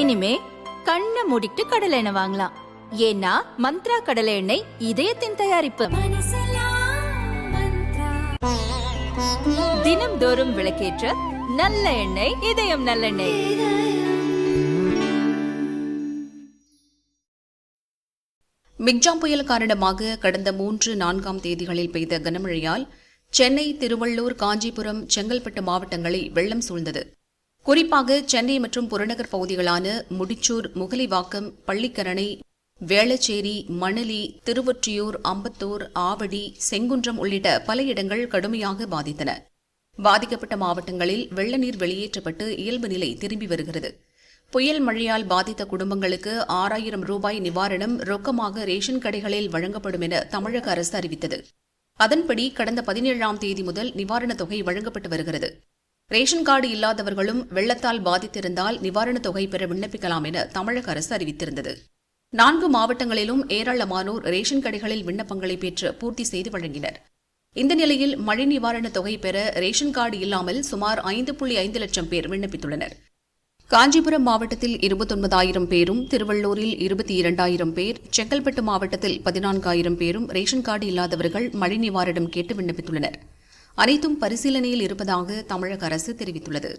இனிமே கண்ணை மூடிட்டு கடலை எண்ணெய் வாங்கலாம். ஏன்னா மந்த்ரா கடலை எண்ணெய் இதயத்தின் தயாரிப்பு. தினம்தோறும் விளக்கேற்ற நல்ல எண்ணெய் இதயம் நல்லெண்ணெய். மிக்ஜாம் புயல் காரணமாக கடந்த மூன்று நான்காம் தேதிகளில் பெய்த கனமழையால் சென்னை திருவள்ளூர் காஞ்சிபுரம் செங்கல்பட்டு மாவட்டங்களில் வெள்ளம் சூழ்ந்தது. குறிப்பாக சென்னை மற்றும் புறநகர் பகுதிகளான முடிச்சூர் முகலிவாக்கம் பள்ளிக்கரணை வேளச்சேரி மணலி திருவொற்றியூர் அம்பத்தூர் ஆவடி செங்குன்றம் உள்ளிட்ட பல இடங்கள் கடுமையாக பாதித்தன. பாதிக்கப்பட்ட மாவட்டங்களில் வெள்ள நீர் வெளியேற்றப்பட்டு இயல்பு நிலை திரும்பி வருகிறது. புயல் மழையால் பாதித்த குடும்பங்களுக்கு ஆறாயிரம் ரூபாய் நிவாரணம் ரொக்கமாக ரேஷன் கடைகளில் வழங்கப்படும் என தமிழக அரசு அறிவித்தது. அதன்படி கடந்த பதினேழாம் தேதி முதல் நிவாரணத் தொகை வழங்கப்பட்டு வருகிறது. ரேஷன் கார்டு இல்லாதவர்களும் வெள்ளத்தால் பாதித்திருந்தால் நிவாரணத் தொகை பெற விண்ணப்பிக்கலாம் என தமிழக அரசு அறிவித்திருந்தது. நான்கு மாவட்டங்களிலும் ஏராளமானோர் ரேஷன் கடைகளில் விண்ணப்பங்களை பெற்று பூர்த்தி செய்து வழங்கினர். இந்த நிலையில் மழை நிவாரணத் தொகை பெற ரேஷன் கார்டு இல்லாமல் சுமார் ஐந்து புள்ளி ஐந்து லட்சம் பேர் விண்ணப்பித்துள்ளனர். காஞ்சிபுரம் மாவட்டத்தில் இருபத்தொன்பதாயிரம் பேரும் திருவள்ளூரில் இருபத்தி இரண்டாயிரம் பேர் செங்கல்பட்டு மாவட்டத்தில் பதினான்காயிரம் பேரும் ரேஷன் கார்டு இல்லாதவர்கள் மழை நிவாரணம் கேட்டு விண்ணப்பித்துள்ளனர். அனைத்தும் பரிசீலனையில் இருப்பதாக தமிழக அரசு தெரிவித்துள்ளது.